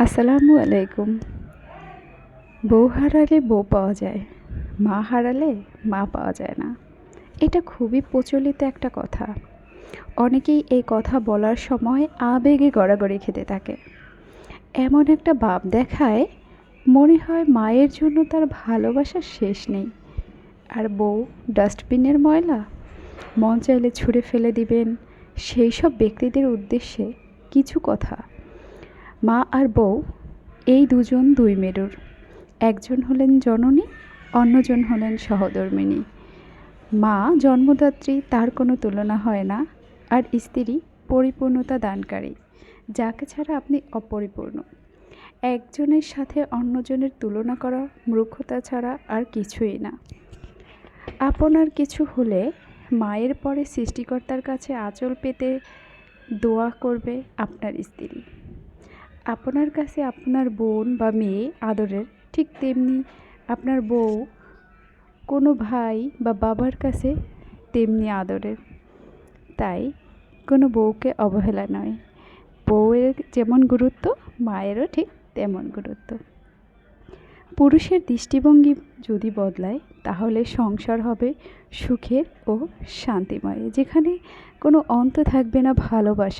আসসালামু আলাইকুম। বউ হারালে বউ পাওয়া যায় মা হারালে মা পাওয়া যায় না। এটা খুবই প্রচলিত একটা কথা। অনেকেই এই কথা বলার সময় আবেগে গড়াগড়ি খেতে থাকে। এমন একটা ভাব দেখায়, মনে হয় মায়ের জন্য তার ভালোবাসা শেষ নেই। আর বউ ডাস্টবিনের ময়লা, মন চাইলে ছুঁড়ে ফেলে দিবেন, সেই সব ব্যক্তিদের উদ্দেশ্যে কিছু কথা। মা আর বউ, এই দুজন দুই মেরুর। একজন হলেন জননী, অন্যজন হলেন সহধর্মিণী। মা, জন্মদাত্রী, তার কোনো তুলনা হয় না, আর স্ত্রী পরিপূর্ণতা দানকারী, যাকে ছাড়া আপনি অপরিপূর্ণ। একজনের সাথে অন্যজনের তুলনা করা, মূর্খতা ছাড়া আর কিছুই না। আপনার কিছু হলে মায়ের পরে সৃষ্টিকর্তার কাছে আঁচল পেতে দোয়া করবে আপনার স্ত্রী। আপনার কাছে আপনার বোন বা মেয়ে আদরের, ঠিক তেমনি আপনার বউ, কোনো ভাই বা বাবার কাছে তেমনি আদরের। তাই কোনো বউকে অবহেলা নয়। বউয়ের যেমন গুরুত্ব, মায়েরও ঠিক তেমন গুরুত্ব। পুরুষের দৃষ্টিভঙ্গি যদি বদলায়, তাহলে সংসার হবে সুখের ও শান্তিময়, যেখানে কোনো অন্ত থাকবে না ভালোবাসা।